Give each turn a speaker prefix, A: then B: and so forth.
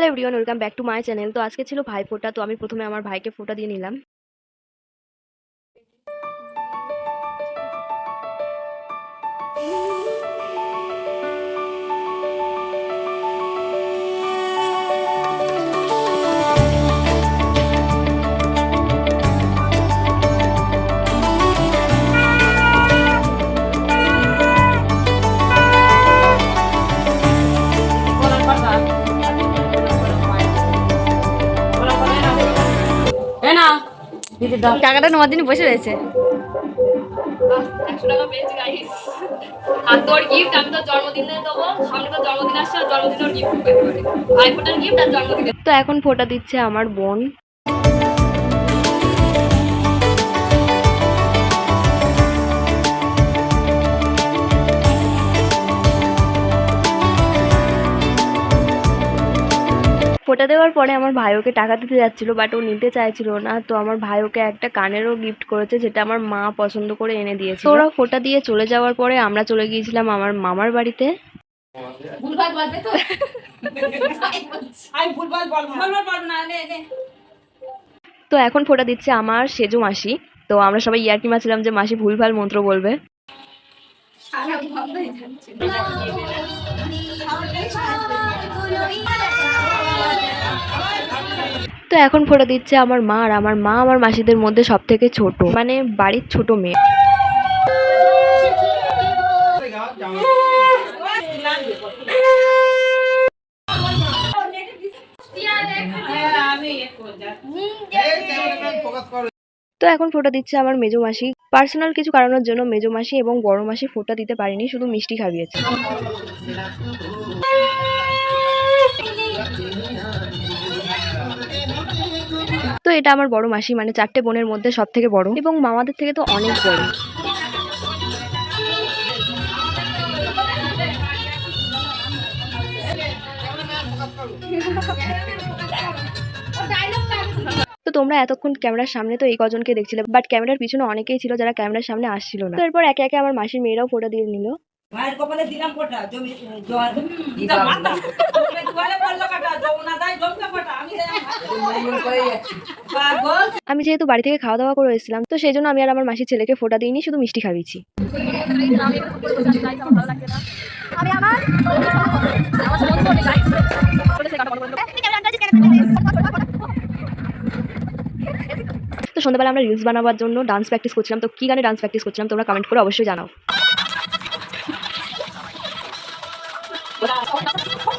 A: Hello everyone welcome back to my channel তো আজকে ছিল ভাই ফোটা তো আমি প্রথমে আমার ভাইকে ফোটা দিয়ে নিলাম।
B: পারি ভাইফোঁটার গিফট বসে রয়েছে।
A: তো এখন ফোটা দিচ্ছে আমার বোন। ফোটা দেওয়ার পরে আমার ভাই ওকে টাকা দিতে যাচ্ছিল বাট ও নিতে চাইছিল না। তো আমার ভাই ওকে একটা কানেরও গিফট করেছে যেটা আমার মা পছন্দ করে এনে দিয়েছে তো ওরা ফোটা দিয়ে চলে যাওয়ার পরে আমরা চলে গিয়েছিলাম আমার মামার বাড়িতে।
B: ভুলভাল বলবে তো?
C: আমি ফুটবল বল ফুটবল বল না নে নে।
A: তো এখন ফোটা দিচ্ছে আমার সেজো মাসি। তো আমরা সবাই ইয়ার্কি মারছিলাম যে মাসি ভুলভাল মন্ত্র বলবে। তো এখন ফোটা দিচ্ছে আমার মা, আর আমার মা আমার মাসিদের মধ্যে সব থেকে ছোট। মানে বাড়ির ছোট মেয়ে। তো এখন ফোটা দিচ্ছে আমার মেজো মাসি। পার্সোনাল কিছু কারণের জন্য মেজো মাসি এবং বড় মাসি ফোটা দিতে পারিনি, শুধু মিষ্টি খাইয়েছে। তো এটা আমার বড় মাসি মানে চারটে বোনের মধ্যে সব থেকে বড়। এবং মামাদের থেকে তো অনেক বড়। তো তোমরা এতক্ষণ ক্যামেরার সামনে তো এই কজনকে দেখছিলে বাট ক্যামেরার পিছনে অনেকেই ছিল যারা ক্যামেরার সামনে আসছিল না। তো এরপর একে একে আমার মাসির মেয়েরাও ফোটা দিয়ে নিল।
C: মায়ের কপালে দিলাম কোটা? জমি জোয়ার। মাথা। জোয়ারে পড়ল কাটা? যমুনা দাই জমতে কোটা? আমি
A: আমি যেহেতু বাড়ি থেকে খাওয়া দাওয়া করে এসেছিলাম তো সেই জন্য আমি আর আমার মাসির ছেলেকে ফোটা দিইনি শুধু মিষ্টি খাইয়েছি। তো সন্ধ্যাবেলা আমরা রিলস বানাবার জন্য ডান্স প্র্যাকটিস করছিলাম তো কি গানে ডান্স প্র্যাকটিস করছিলাম তোমরা কমেন্ট করে অবশ্যই জানাও। Wala.